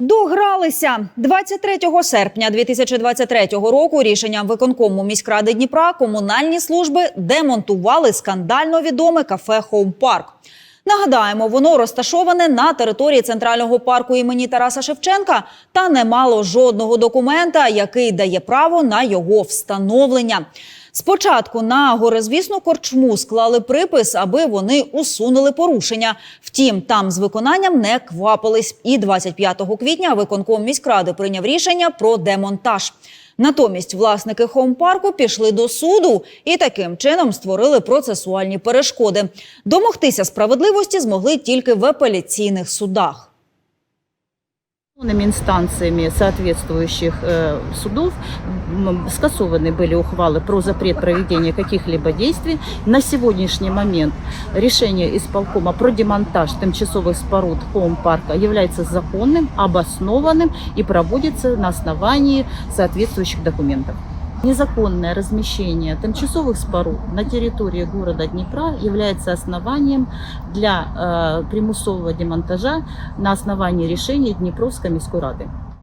Догралися 23 серпня 2023 року. Рішенням виконкому міськради Дніпра комунальні служби демонтували скандально відоме кафе Хоум Парк. Нагадаємо, воно розташоване на території центрального парку імені Тараса Шевченка та не мало жодного документа, який дає право на його встановлення. Спочатку на горизвісну корчму склали припис, аби вони усунули порушення. Втім, там з виконанням не квапились. І 25 квітня виконком міськради прийняв рішення про демонтаж. Натомість власники хоум-парку пішли до суду і таким чином створили процесуальні перешкоди. Домогтися справедливості змогли тільки в апеляційних судах. Инстанциями соответствующих э, судов скасованы были ухвалы про запрет проведения каких-либо действий. На сегодняшний момент решение исполкома про демонтаж тимчасовых споруд Хоум-парка является законным, обоснованным и проводится на основании соответствующих документов. Незаконное размещение тимчасових споруд на территории города Днепра является основанием для э, примусового демонтажа на основании решения Днепровской міської ради.